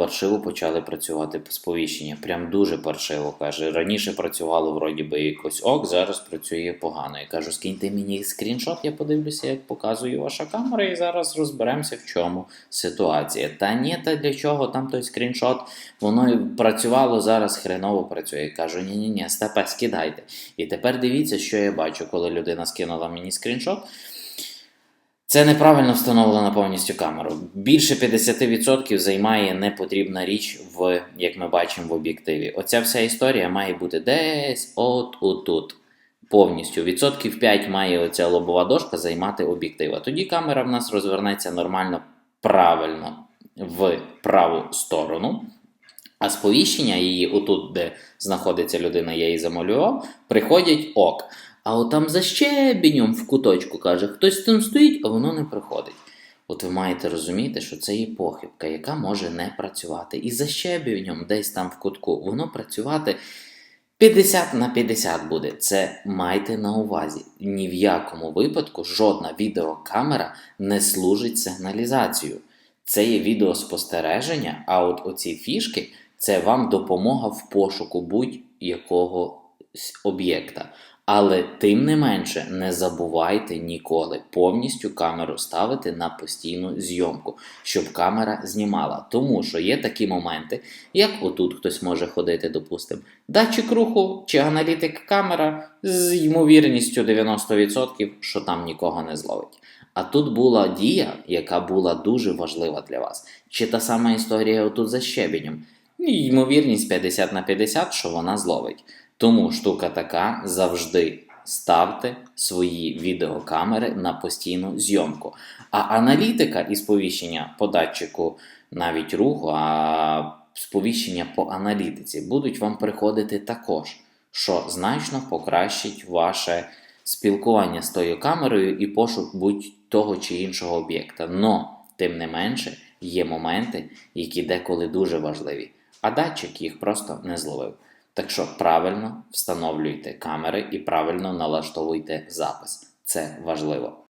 паршиво почали працювати сповіщення. Прям дуже паршиво каже. Раніше працювало вроді би якось ок, зараз працює погано. Я кажу, скиньте мені скріншот, я подивлюся, як показує ваша камера, і зараз розберемося, в чому ситуація. Та ні, та для чого там той скріншот? Воно працювало зараз хреново працює. Я кажу, ні, ні, ні, степе, скидайте. І тепер дивіться, що я бачу, коли людина скинула мені скріншот. Це неправильно встановлена повністю камеру. Більше 50% займає непотрібна річ в, як ми бачимо, в об'єктиві. Оця вся історія має бути десь от отут. Повністю. Відсотків 5 має оця лобова дошка займати об'єктив. А тоді камера в нас розвернеться нормально, правильно в праву сторону. А сповіщення її, отут, де знаходиться людина, я її замалював, приходять ок. А от там за щебенем в куточку каже, хтось там стоїть, а воно не приходить. От ви маєте розуміти, що це є похибка, яка може не працювати. І за щебенем, десь там в кутку, воно працювати 50 на 50 буде. Це майте на увазі. Ні в якому випадку жодна відеокамера не служить сигналізацією. Це є відеоспостереження, а от оці фішки це вам допомога в пошуку будь-якого об'єкта. Але тим не менше, не забувайте ніколи повністю камеру ставити на постійну зйомку, щоб камера знімала. Тому що є такі моменти, як отут хтось може ходити, допустимо, датчик руху чи аналітик камера з ймовірністю 90%, що там нікого не зловить. А тут була дія, яка була дуже важлива для вас. Чи та сама історія отут за щебенем? Ймовірність 50 на 50, що вона зловить. Тому штука така завжди ставте свої відеокамери на постійну зйомку. А аналітика і сповіщення по датчику навіть руху, а сповіщення по аналітиці будуть вам приходити також, що значно покращить ваше спілкування з тою камерою і пошук будь-того чи іншого об'єкта. Но, тим не менше, є моменти, які деколи дуже важливі, а датчик їх просто не зловив. Так що правильно встановлюйте камери і правильно налаштовуйте запис. Це важливо.